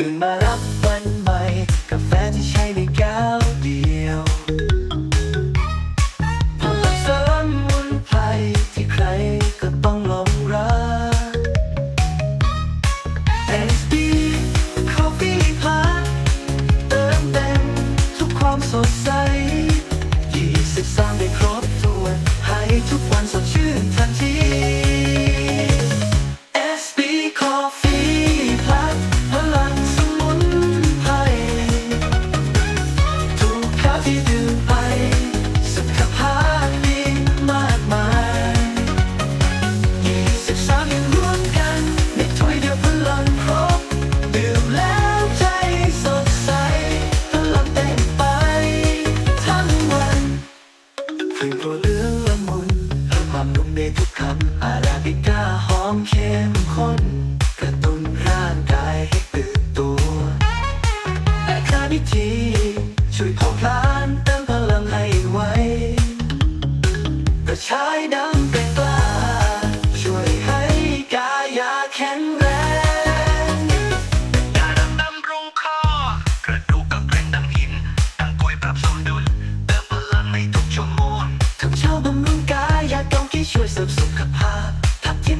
ตื่นมารับวันใหม่กับแฟนที่ ที่ดื่มไสุขภาพดีมากมายยี่สิบามยังรวมกันในถ้วยเดียวพลังครบดื่มแล้วใจสดใสพลังไป ทั้งวันกลิ่นตัวเลืองมุนความนุ่มในทุกคำอาราบิก้าหอมเข้มข้น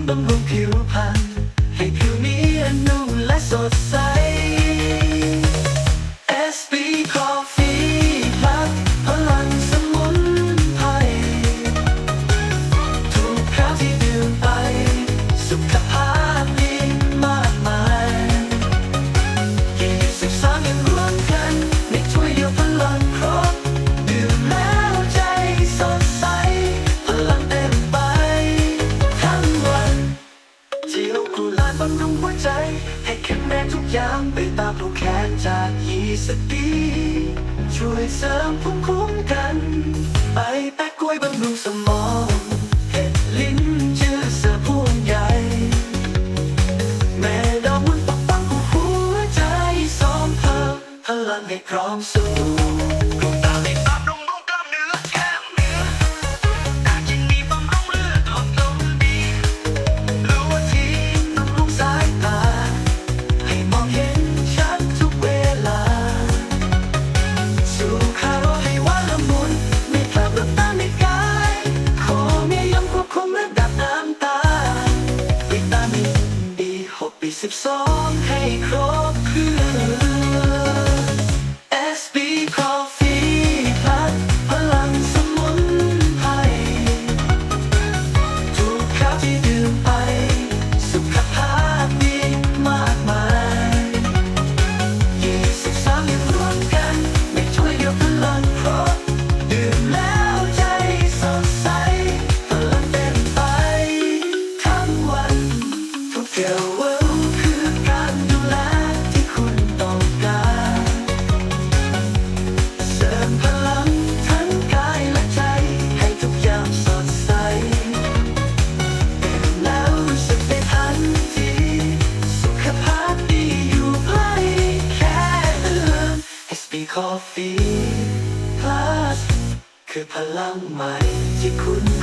บำรุงผิวพรรณให้ผิวนียนนุ่มและสดใส ยามไปตามผู้แขนจากยีสตีช่วยเสริมภูมิคุ้มกัน ไปแปะกล้วยบำรุงสมองเห็ดลิ้นชื่อสืพวงใหญ่แม่ดอมปักปังหัวใจซ้อมเธอพลังให้พร้อมสู้ สิบสองให้ครบคือ คือพลังใหม่ที่คุณ